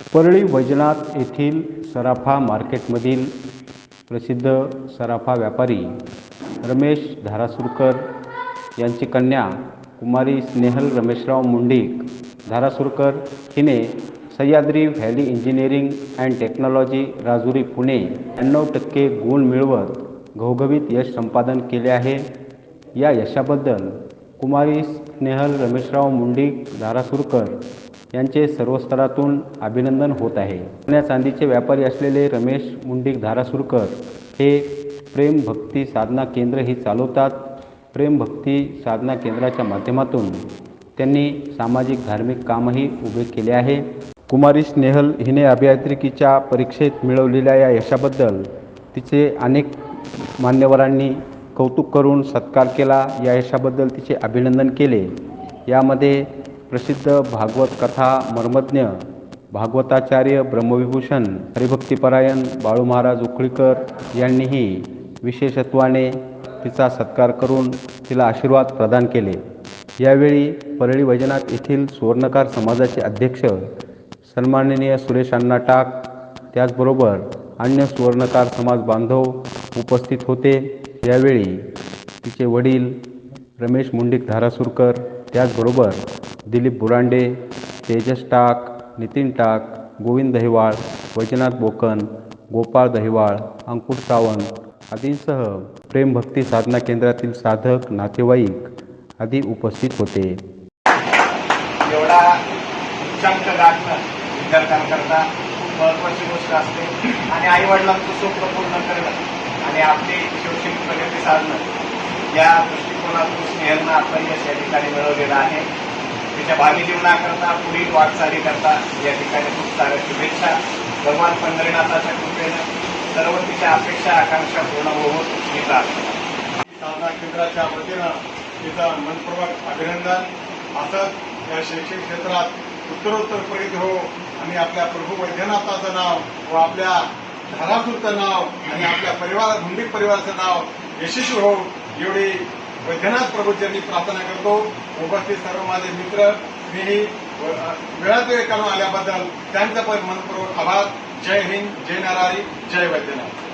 परळी वैजनाथ येथील सराफा मार्केटमधील प्रसिद्ध सराफा व्यापारी रमेश धारासुरकर यांची कन्या कुमारी स्नेहल रमेशराव मुंडीक धारासुरकर हिने Sahyadri valley engineering and technology Rajuri Pune ब्याण्णव टक्के गुण मिळवत घवघवीत यश संपादन केले आहे. या यशाबद्दल कुमारी स्नेहल रमेशराव मुंडीक धारासुरकर यांचे सर्व स्तरातून अभिनंदन होत आहे. सोन्या चांदीचे व्यापारी असलेले रमेश मुंडीक धारासुरकर हे प्रेम भक्ती साधना केंद्र ही चालवतात. प्रेम भक्ती साधना केंद्राच्या माध्यमातून त्यांनी सामाजिक धार्मिक कामही उभे केले आहे. कुमारी स्नेहल हिने अभियांत्रिकीच्या परीक्षेत मिळवलेल्या या यशाबद्दल तिचे अनेक मान्यवरांनी कौतुक करून सत्कार केला. या यशाबद्दल तिचे अभिनंदन केले. यामध्ये प्रसिद्ध भागवत कथा मर्मज्ञ भागवताचार्य ब्रह्मविभूषण हरिभक्तीपरायण बाळू महाराज उखळीकर यांनीही विशेषत्वाने तिचा सत्कार करून तिला आशीर्वाद प्रदान केले. यावेळी परळी वैजनाथ येथील सुवर्णकार समाजाचे अध्यक्ष सन्माननीय सुरेश अण्णा टाक त्याचबरोबर अन्य सुवर्णकार समाज बांधव उपस्थित होते. यावेळी तिचे वडील रमेश मुंडिक धारासुरकर त्याचबरोबर दिलीप बुरांडे तेजस टाक नितीन टाक गोविंद दहिवाळ वैजनाथ बोकन गोपाळ दहिवाळ अंकुश सावंत आदींसह प्रेमभक्ती साधना केंद्रातील साधक नातेवाईक आदी उपस्थित होते. एवढा उच्चांक गाठणं विद्यार्थ्यांकरता खूप महत्वाची गोष्ट असते. आणि आई वडिलांचं स्वप्न पूर्ण करणं आणि आपली शैक्षणिक प्रगती साधणं या दृष्टिकोनातून स्नेहांना आपण यश या ठिकाणी मिळवलेलं आहे. तिच्या भावी जीवनाकरता पुढील वाटचालीकरता या ठिकाणी खूप साऱ्या शुभेच्छा. भगवान पंढरीनाथाच्या कृपेनं सर्व तिच्या अपेक्षा आकांक्षा पूर्ण होऊन मी प्रार्थना साधना केंद्राच्या वतीनं तिचं मनपूर्वक अभिनंदन. असंच या शैक्षणिक क्षेत्रात उत्तरोत्तर प्रगती हो आणि आपल्या प्रभू वैद्यनाथाचं नाव व आपल्या धारासूरचं नाव आणि आपल्या परिवार मुंडीक परिवाराचं नाव यशस्वी हो एवढी वैद्यनाथ प्रभूच्यांनी प्रार्थना करतो. उपस्थित सर्व माझे मित्र स्नेही वेळात वेळ काढून आल्याबद्दल त्यांचा पण मनपूर्वक आभार. जय हिंद जय नारारी जय वैद्यनाथ.